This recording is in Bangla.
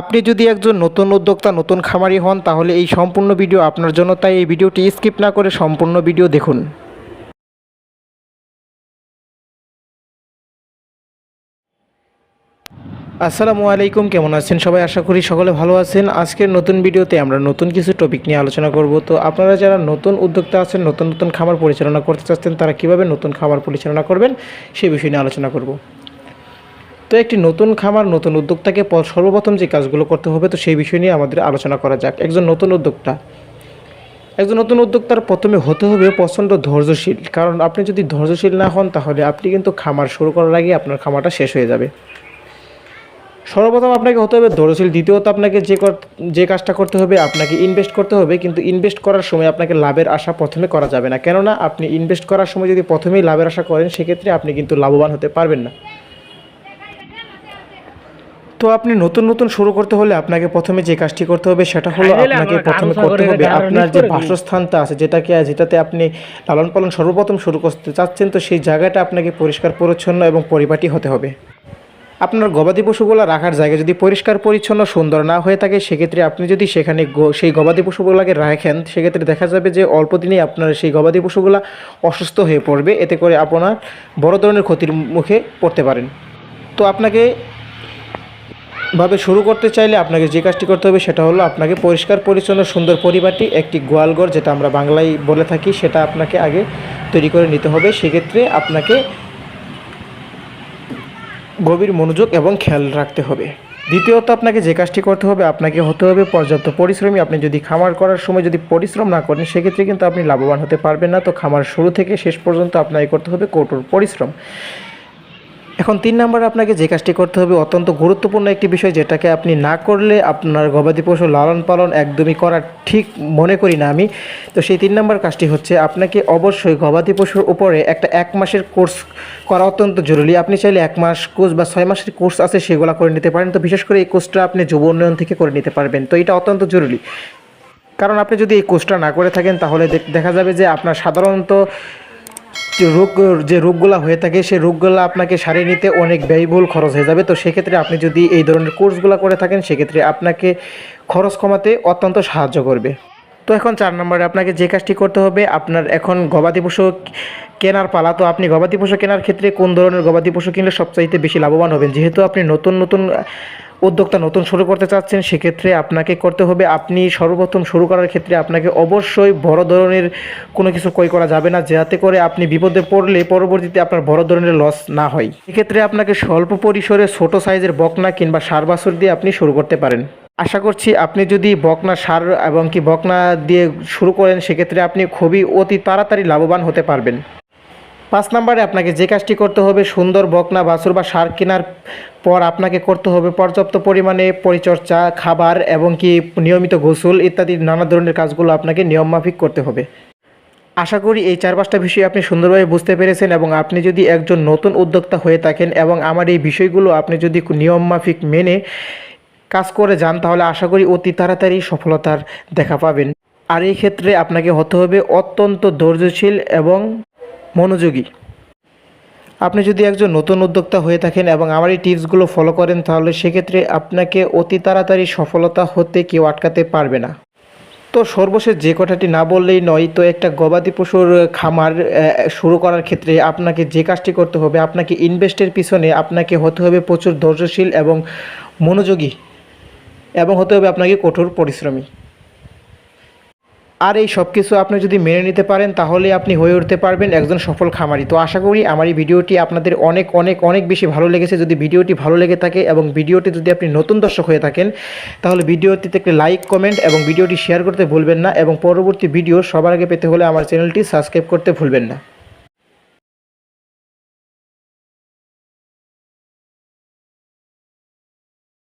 আপনি যদি একজন নতুন উদ্যোক্তা, নতুন খামারি হন, তাহলে এই সম্পূর্ণ ভিডিও আপনার জন্য, তাই এই ভিডিওটি স্কিপ না করে সম্পূর্ণ ভিডিও দেখুন। আসসালামু আলাইকুম, কেমন আছেন সবাই? আশা করি সকলে ভালো আছেন। আজকের নতুন ভিডিওতে আমরা নতুন কিছু টপিক নিয়ে আলোচনা করব। তো আপনারা যারা নতুন উদ্যোক্তা আছেন, নতুন নতুন খামার পরিচালনা করতে চাচ্ছেন, তারা কীভাবে নতুন খামার পরিচালনা করবেন সেই বিষয় নিয়ে আলোচনা করব। তো একটি নতুন খামার, নতুন উদ্যোক্তাকে সর্বপ্রথম যে কাজগুলো করতে হবে, তো সেই বিষয় নিয়ে আমাদের আলোচনা করা যাক। একজন নতুন উদ্যোক্তা। একজন নতুন উদ্যোক্তার প্রথমে হতে হবে প্রচণ্ড ধৈর্যশীল। কারণ আপনি যদি ধৈর্যশীল না হন, তাহলে আপনি কিন্তু খামার শুরু করার আগে আপনার খামারটা শেষ হয়ে যাবে। সর্বপ্রথম আপনাকে হতে হবে ধৈর্যশীল। দ্বিতীয়ত, আপনাকে যে যে কাজটা করতে হবে, আপনাকে ইনভেস্ট করতে হবে। কিন্তু ইনভেস্ট করার সময় আপনাকে লাভের আশা প্রথমে করা যাবে না। কেননা, আপনি ইনভেস্ট করার সময় যদি প্রথমেই লাভের আশা করেন, সেক্ষেত্রে আপনি কিন্তু লাভবান হতে পারবেন না। তো আপনি নতুন নতুন শুরু করতে হলে আপনাকে প্রথমে যে কাজটি করতে হবে সেটা হলো আপনাকে প্রথমে করতে হবে আপনার যে বাসস্থানটা আছে যেটাকে যেটাতে আপনি লালন পালন সর্বপ্রথম শুরু করতে চাচ্ছেন তো সেই জায়গাটা আপনাকে পরিষ্কার পরিচ্ছন্ন এবং পরিপাটি হতে হবে। আপনার গবাদি পশুগুলো রাখার জায়গা যদি পরিষ্কার পরিচ্ছন্ন সুন্দর না হয়ে থাকে সেক্ষেত্রে আপনি যদি সেখানে সেই গবাদি পশুগুলোকে রাখেন সেক্ষেত্রে দেখা যাবে যে অল্প দিনেই আপনার সেই গবাদি পশুগুলো অসুস্থ হয়ে পড়বে। এতে করে আপনার বড় ধরনের ক্ষতির মুখে পড়তে পারেন। তো আপনাকে ভাবে শুরু করতে চাইলে আপনাকে যে কাজটি করতে হবে সেটা হলো আপনাকে পরিষ্কার, পরিচ্ছন্ন, সুন্দর পরিবারটি একটি গোয়ালঘর যেটা আমরা বাংলায় বলে থাকি, সেটা আপনাকে আগে তৈরি করে নিতে হবে। সেক্ষেত্রে আপনাকে গভীর মনোযোগ এবং খেয়াল রাখতে হবে। দ্বিতীয়ত আপনাকে যে কাজটি করতে হবে, আপনাকে হতে হবে পর্যাপ্ত পরিশ্রমী। আপনি যদি খামার করার সময় যদি পরিশ্রম না করেন, সেক্ষেত্রে কিন্তু আপনি লাভবান হতে পারবেন না। তো খামার শুরু থেকে শেষ পর্যন্ত আপনাকে করতে হবে কঠোর পরিশ্রম। এখন তিন নম্বরে আপনাকে যে কাজটি করতে হবে, অত্যন্ত গুরুত্বপূর্ণ একটি বিষয় যেটাকে আপনি না করলে আপনার গবাদি পশু লালন পালন একদমই করা ঠিক মনে করি না আমি। তো সেই তিন নম্বর কাজটি হচ্ছে আপনাকে অবশ্যই গবাদি পশুর উপরে একটা এক মাসের কোর্স করা অত্যন্ত জরুরি। আপনি চাইলে এক মাস কোর্স বা ছয় মাসের কোর্স আছে সেগুলো করে নিতে পারেন। তো বিশেষ করে এই কোর্সটা আপনি যুব উন্নয়ন থেকে করে নিতে পারবেন। তো এটা অত্যন্ত জরুরি। কারণ আপনি যদি এই কোর্সটা না করে থাকেন, তাহলে দেখা যাবে যে আপনার সাধারণত রোগ, যে রোগগুলো হয়ে থাকে, সেই রোগগুলো আপনাকে সারিয়ে নিতে অনেক ব্যয়বহুল খরচ হয়ে যাবে। তো সেক্ষেত্রে আপনি যদি এই ধরনের কোর্সগুলো করে থাকেন, সেক্ষেত্রে আপনাকে খরচ কমাতে অত্যন্ত সাহায্য করবে। তো এখন চার নম্বরে আপনাকে যে কাজটি করতে হবে, আপনার এখন গবাদি পশু কেনার পালা। তো আপনি গবাদি পশু কেনার ক্ষেত্রে কোন ধরনের গবাদি পশু কিনলে সবচাইতে বেশি লাভবান হবেন? যেহেতু আপনি নতুন নতুন উদ্যোক্তা নতুন শুরু করতে চাচ্ছেন, সেক্ষেত্রে আপনাকে করতে হবে, আপনি সর্বপ্রথম শুরু করার ক্ষেত্রে আপনাকে অবশ্যই বড় ধরনের কোনো কিছু ক্রয় করা যাবে না, যাতে করে আপনি বিপদে পড়লে পরবর্তীতে আপনার বড় ধরনের লস না হয়। এক্ষেত্রে আপনাকে স্বল্প পরিসরে ছোট সাইজের বকনা কিংবা সার বাছুর দিয়ে আপনি শুরু করতে পারেন। আশা করছি আপনি যদি বকনা সার এবং কি বকনা দিয়ে শুরু করেন, সেক্ষেত্রে আপনি খুবই অতি তাড়াতাড়ি লাভবান হতে পারবেন। পাঁচ নম্বরে আপনাকে যে কাজটি করতে হবে, সুন্দর বকনা, বাছুর বা সার কেনার পর আপনাকে করতে হবে পর্যাপ্ত পরিমাণে পরিচর্যা, খাবার এবং কি নিয়মিত গোসল ইত্যাদি নানা ধরনের কাজগুলো আপনাকে নিয়মমাফিক করতে হবে। আশা করি এই চার পাঁচটা বিষয় আপনি সুন্দরভাবে বুঝতে পেরেছেন এবং আপনি যদি একজন নতুন উদ্যোক্তা হয়ে থাকেন এবং আমার এই বিষয়গুলো আপনি যদি নিয়মমাফিক মেনে কাজ করে যান, তাহলে আশা করি অতি তাড়াতাড়ি সফলতার দেখা পাবেন। আর এই ক্ষেত্রে আপনাকে হতে হবে অত্যন্ত ধৈর্যশীল এবং মনোযোগী। আপনি যদি একজন নতুন উদ্যোক্তা হয়ে থাকেন এবং আমার এই টিপসগুলো ফলো করেন, তাহলে সেক্ষেত্রে আপনাকে অতি তাড়াতাড়ি সফলতা হতে কেউ আটকাতে পারবে না। তো সর্বশেষ যে কথাটি না বললেই নয়, তো একটা গবাদি পশুর খামার শুরু করার ক্ষেত্রে আপনাকে যে কাজটি করতে হবে, আপনাকে ইনভেস্টের পিছনে আপনাকে হতে হবে প্রচুর ধৈর্যশীল এবং মনোযোগী এবং হতে হবে আপনাকে কঠোর পরিশ্রমী। আর এই সব কিছু আপনি যদি মেনে নিতে পারেন, তাহলে আপনি হয়ে উঠতে পারবেন একজন সফল খামারি। তো আশা করি আমার এই ভিডিওটি আপনাদের অনেক অনেক অনেক বেশি ভালো লেগেছে। যদি ভিডিওটি ভালো লেগে থাকে এবং ভিডিওটি যদি আপনি নতুন দর্শক হয়ে থাকেন, তাহলে ভিডিওটিতে একটি লাইক, কমেন্ট এবং ভিডিওটি শেয়ার করতে ভুলবেন না এবং পরবর্তী ভিডিও সবার আগে পেতে হলে আমার চ্যানেলটি সাবস্ক্রাইব করতে ভুলবেন না।